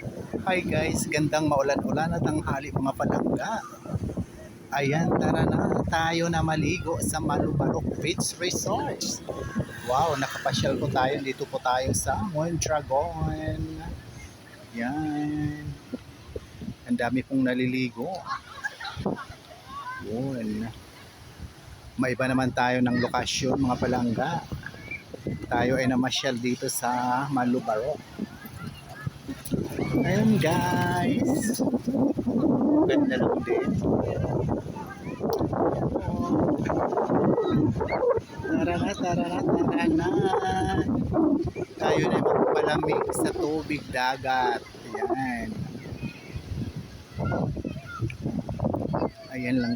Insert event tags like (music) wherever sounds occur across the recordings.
Hi guys, gandang maulan-ulan at tanghali mga palangga. Ayan, tara na tayo na maligo sa Malubarok Beach Resort. Wow, nakapasyal po tayo. Dito po tayo sa Mondragon. Yan. Ang dami pong naliligo. Yun. Maiba naman tayo ng lokasyon mga palangga. Tayo ay namasyal dito sa Malubarok. Ayun guys. Ganda lang din. Tara na, tara na, tara na. Tayo na magpalamig sa tubig dagat. Ayan. Ayan lang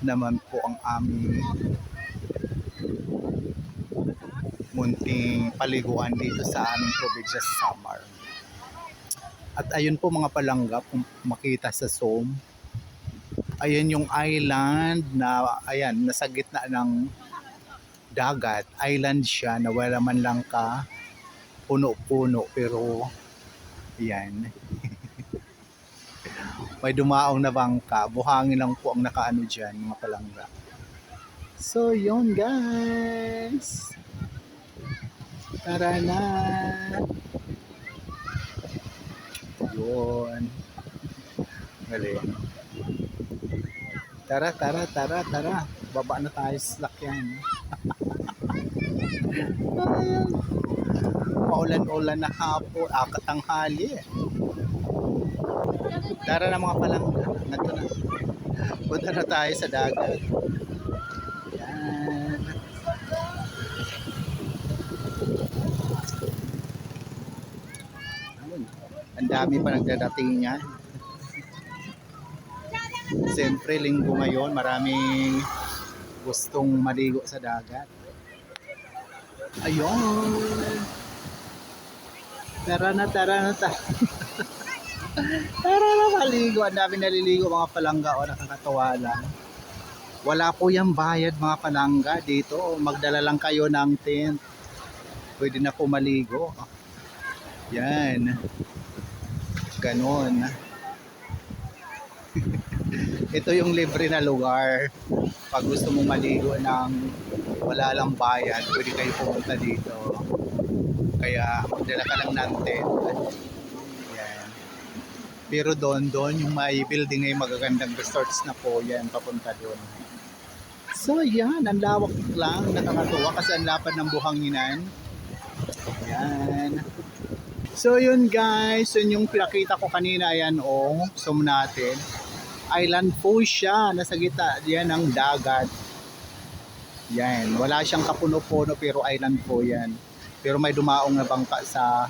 naman po ang aming munting paliguan dito sa aming probinsya sa Samar. At ayun po mga palangga, kung makita sa Zoom, ayan yung island na, ayan, nasa gitna ng dagat. Island siya na wala man lang ka puno-puno pero ayan. (laughs) May dumaong na bangka. Buhangin lang po ang nakaano dyan, mga palangga. So, yun guys. Tara na. Yun. Galing. Tara, tara, tara, tara. Baba na tayo sa lakyan. Ayan. (laughs) Maulan-ulan na hapon. Ah, katanghali. Tara na mga palangga. Nato na. Punta na tayo sa dagat. Yan. Ayun. Ang dami pa nagdadating niya. Siyempre, linggo ngayon, maraming gustong maligo sa dagat. Ayun. Tara na, tara na, tara. (laughs) tara na, maligo. Ang dami naliligo mga palangga o nakakatawa lang. Wala po yung bayad mga palangga dito. Magdala lang kayo ng tent. Pwede na po maligo. Yan. Ganon. Ito yung libre na lugar. Pag gusto mong maligo ng wala lang bayad, pwede kayo pumunta dito. Kaya magdala ka lang ng tent. Pero doon, doon yung may building ay magagandang resorts na po yan, papunta doon. So yan, ang lawak lang, nakakatuwa kasi ang lapad ng buhanginan. Yan. So yun guys, yun yung pinakita ko kanina, ayan oh, zoom natin. Island po siya, nasa gitna yan ng dagat. Yan, wala siyang kapuno-puno pero island po yan. Pero may dumaong na bangka sa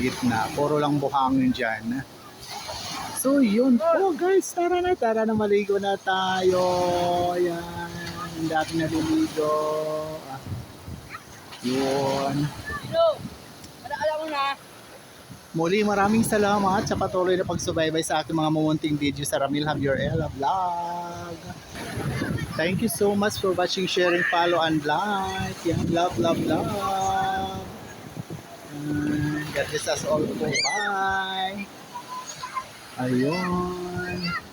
gitna. Puro lang buhangin dyan. So yun po guys, tara na, tara na maligo na tayo. Yan, ang dati naliligo. Ah. Yun. Hello. Na? Muli maraming salamat sa patuloy na pagsubaybay sa aking mga mumunting video sa Ramil Javier Ella Vlog. Thank you so much for watching, sharing, follow, and like. Yan, love, love, love. Mm, God bless us all. Bye. Ayun.